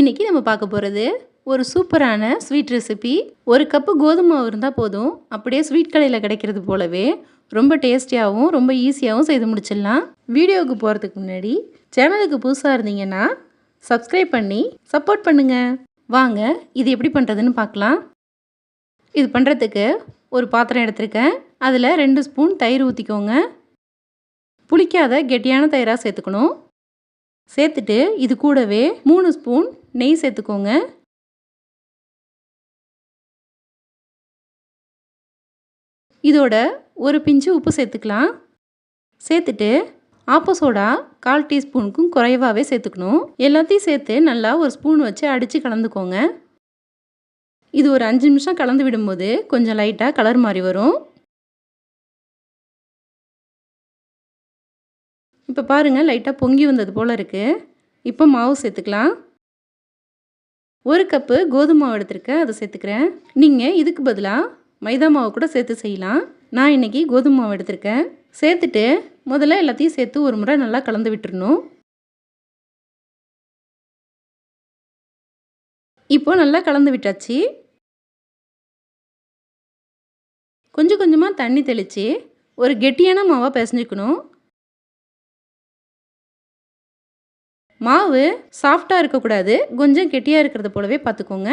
இன்றைக்கி நம்ம பார்க்க போகிறது ஒரு சூப்பரான ஸ்வீட் ரெசிபி ஒரு கப்பு கோதுமை மாவு இருந்தால் போதும். அப்படியே ஸ்வீட் கடையில் கிடைக்கிறது போலவே ரொம்ப டேஸ்டியாகவும் ரொம்ப ஈஸியாகவும் செய்து முடிச்சிடலாம். வீடியோவுக்கு போகிறதுக்கு முன்னாடி சேனலுக்கு புதுசாக இருந்தீங்கன்னா சப்ஸ்கிரைப் பண்ணி சப்போர்ட் பண்ணுங்கள் வாங்க இது எப்படி பண்ணுறதுன்னு பார்க்கலாம். இது பண்ணுறதுக்கு ஒரு பாத்திரம் எடுத்திருக்கேன். அதில் ரெண்டு ஸ்பூன் தயிர் ஊற்றிக்கோங்க புளிக்காத கெட்டியான தயிராக சேர்த்துக்கணும். சேர்த்துட்டு இது கூடவே மூணு ஸ்பூன் நெய் சேர்த்துக்கோங்க. இதோட ஒரு பிஞ்சு உப்பு சேர்த்துக்கலாம். சேர்த்துட்டு ஆப்ப சோடா கால் டீஸ்பூனுக்கும் குறைவாகவே சேர்த்துக்கணும். எல்லாத்தையும் சேர்த்து நல்லா ஒரு ஸ்பூன் வச்சு அடித்து கலந்துக்கோங்க. இது ஒரு அஞ்சு நிமிஷம் கலந்து விடும்போது கொஞ்சம் லைட்டாக கலர் மாதிரி வரும். இப்போ பாருங்கள் லைட்டாக பொங்கி வந்தது போல் இருக்குது இப்போ மாவு சேர்த்துக்கலாம். ஒரு கப்பு கோதுமை மாவு எடுத்திருக்கேன் அதை சேர்த்துக்கிறேன். நீங்கள் இதுக்கு பதிலாக மைதா மாவு கூட சேர்த்து செய்யலாம். நான் இன்றைக்கி கோதுமை மாவு எடுத்திருக்கேன். சேர்த்துட்டு முதல்ல எல்லாத்தையும் சேர்த்து ஒரு முறை நல்லா கலந்து விட்டுருணும் இப்போ நல்லா கலந்து விட்டாச்சு. கொஞ்சம் கொஞ்சமாக தண்ணி தெளித்து ஒரு கெட்டியான மாவாக பிசைஞ்சிக்கணும். மாவு சாஃப்டாக இருக்கக்கூடாது. கொஞ்சம் கெட்டியாக இருக்கிறது போலவே பார்த்துக்கோங்க.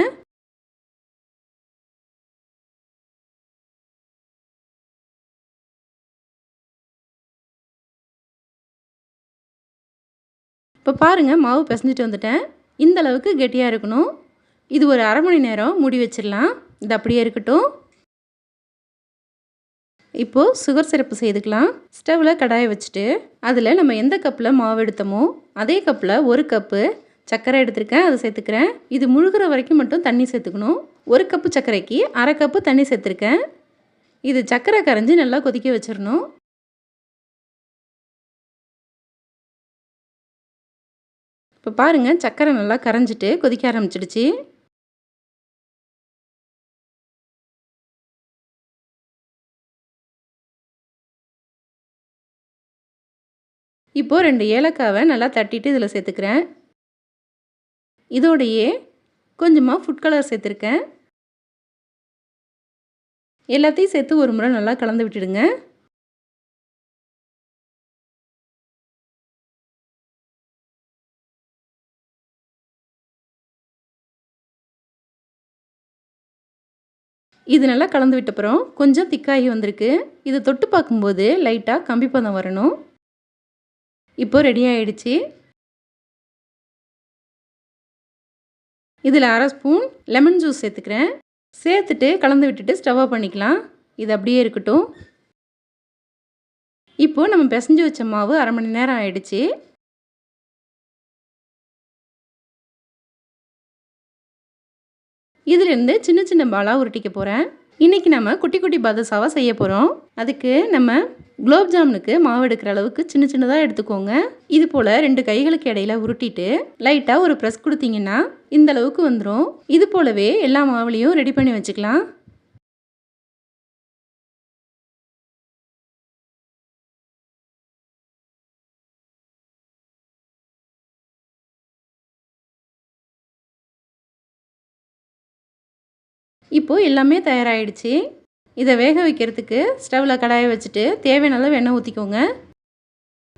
இப்போ பாருங்கள் மாவு பிசைஞ்சிட்டு வந்துட்டேன். இந்த அளவுக்கு கெட்டியாக இருக்கணும். இது ஒரு அரை மணி நேரம் மூடி வச்சிடலாம். இது அப்படியே இருக்கட்டும். இப்போது சுகர் சிரப்பு செய்துக்கலாம். ஸ்டவ்வில் கடாயை வச்சுட்டு அதில் நம்ம எந்த கப்பில் மாவு எடுத்தோமோ அதே கப்பில் ஒரு கப்பு சர்க்கரை எடுத்திருக்கேன் அதை சேர்த்துக்கிறேன். இது முழுகிற வரைக்கும் மட்டும் தண்ணி சேர்த்துக்கணும். ஒரு கப்பு சர்க்கரைக்கு அரை கப்பு தண்ணி சேர்த்துருக்கேன். இது சர்க்கரை கரைஞ்சி நல்லா கொதிக்க வச்சிடணும் இப்போ பாருங்கள் சர்க்கரை நல்லா கரைஞ்சிட்டு கொதிக்க ஆரம்பிச்சிடுச்சு. இப்போது ரெண்டு ஏலக்காவை நல்லா தட்டிட்டு இதில் சேர்த்துக்கிறேன். இதோடையே கொஞ்சமாக ஃபுட் கலர் சேர்த்துருக்கேன். எல்லாத்தையும் சேர்த்து ஒரு முறை நல்லா கலந்து விட்டுடுங்க. இது நல்லா கலந்து விட்டப்புறம் கொஞ்சம் திக்காகி வந்திருக்கு. இது தொட்டு பார்க்கும்போது லைட்டாக கம்பி பதம் வரணும். இப்போ ரெடி ஆகிடுச்சி இதில் அரை ஸ்பூன் லெமன் ஜூஸ் சேர்த்துக்கிறேன். சேர்த்துட்டு கலந்து விட்டுட்டு ஸ்டவ் பண்ணிக்கலாம். இது அப்படியே இருக்கட்டும். இப்போது நம்ம பிசைஞ்சு வச்ச மாவு அரை மணி நேரம் ஆயிடுச்சு. இதுலேருந்து சின்ன சின்ன பாலாக உருட்டிக்க போகிறேன் இன்றைக்கி நம்ம குட்டி குட்டி பாதுசாவாக செய்ய போகிறோம் அதுக்கு நம்ம குலோப் ஜாமுனுக்கு மாவு எடுக்கிற அளவுக்கு சின்ன சின்னதாக எடுத்துக்கோங்க. இது போல் ரெண்டு கைகளுக்கு இடையில உருட்டிட்டு லைட்டாக ஒரு ப்ரெஸ் கொடுத்தீங்கன்னா இந்த அளவுக்கு வந்துடும் இது போலவே எல்லா மாவுலையும் ரெடி பண்ணி வச்சுக்கலாம். இப்போது எல்லாமே தயாராகிடுச்சு இதை வேக வைக்கிறதுக்கு ஸ்டவ்வில் கடாயை வச்சுட்டு தேவையான அளவு எண்ணெய் ஊற்றிக்கோங்க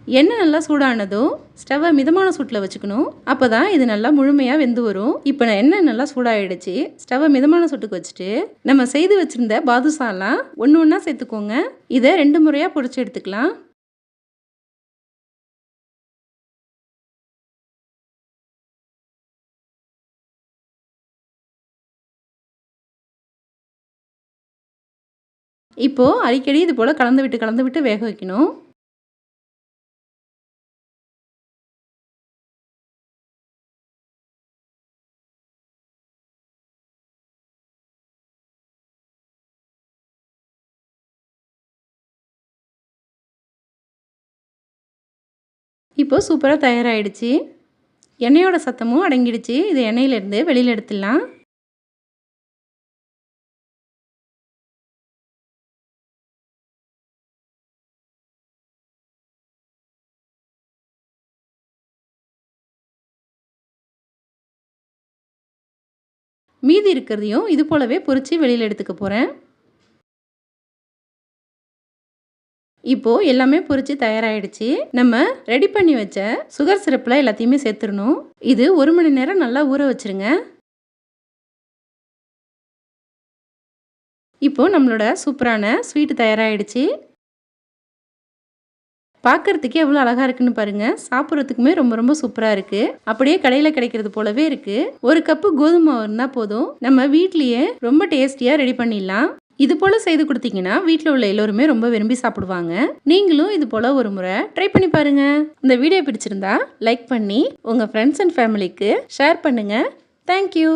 எண்ணெய் நல்லா சூடானதும் ஸ்டவ்வை மிதமான சூட்டில் வச்சுக்கணும். அப்போ தான் இது நல்லா முழுமையாக வெந்து வரும். இப்போ நான் எண்ணெய் நல்லா சூடாகிடுச்சு ஸ்டவ்வை மிதமான சூட்டுக்கு வச்சுட்டு நம்ம செய்து வச்சுருந்த பாதுசாலாம் ஒன்று ஒன்றா சேர்த்துக்கோங்க. இதை ரெண்டு முறையாக பொறிச்சு எடுத்துக்கலாம். இப்போது அடிக்கடி இது போல் கலந்து விட்டு கலந்து விட்டு வேக வைக்கணும். இப்போது சூப்பராக தயாராகிடுச்சு எண்ணெயோட சத்தமும் அடங்கிடுச்சு. இது எண்ணெயிலேருந்து வெளியில் எடுத்துடலாம். மீதி இருக்கிறதையும் இது போலவே பொறிச்சு வெளியில் எடுத்துக்க போகிறேன் இப்போது எல்லாமே பொறிச்சு தயாராகிடுச்சு நம்ம ரெடி பண்ணி வச்ச சுகர் சிரப்பில் எல்லாத்தையுமே சேர்த்துடணும். இது ஒரு மணி நேரம் நல்லா ஊற வச்சுருங்க. இப்போது நம்மளோட சூப்பரான ஸ்வீட்டு தயாராகிடுச்சு பார்க்குறதுக்கே எவ்வளோ அழகாக இருக்குன்னு பாருங்கள் சாப்பிட்றதுக்குமே ரொம்ப ரொம்ப சூப்பராக இருக்குது அப்படியே கடையில் கிடைக்கிறது போலவே இருக்குது ஒரு கப்பு கோதுமை இருந்தால் போதும். நம்ம வீட்லேயே ரொம்ப டேஸ்டியாக ரெடி பண்ணிடலாம். இது போல் செய்து கொடுத்தீங்கன்னா வீட்டில் உள்ள எல்லோருமே ரொம்ப விரும்பி சாப்பிடுவாங்க. நீங்களும் இது போல் ஒரு முறை ட்ரை பண்ணி பாருங்கள் இந்த வீடியோ பிடிச்சிருந்தா லைக் பண்ணி உங்கள் ஃப்ரெண்ட்ஸ் அண்ட் ஃபேமிலிக்கு ஷேர் பண்ணுங்கள் தேங்க்யூ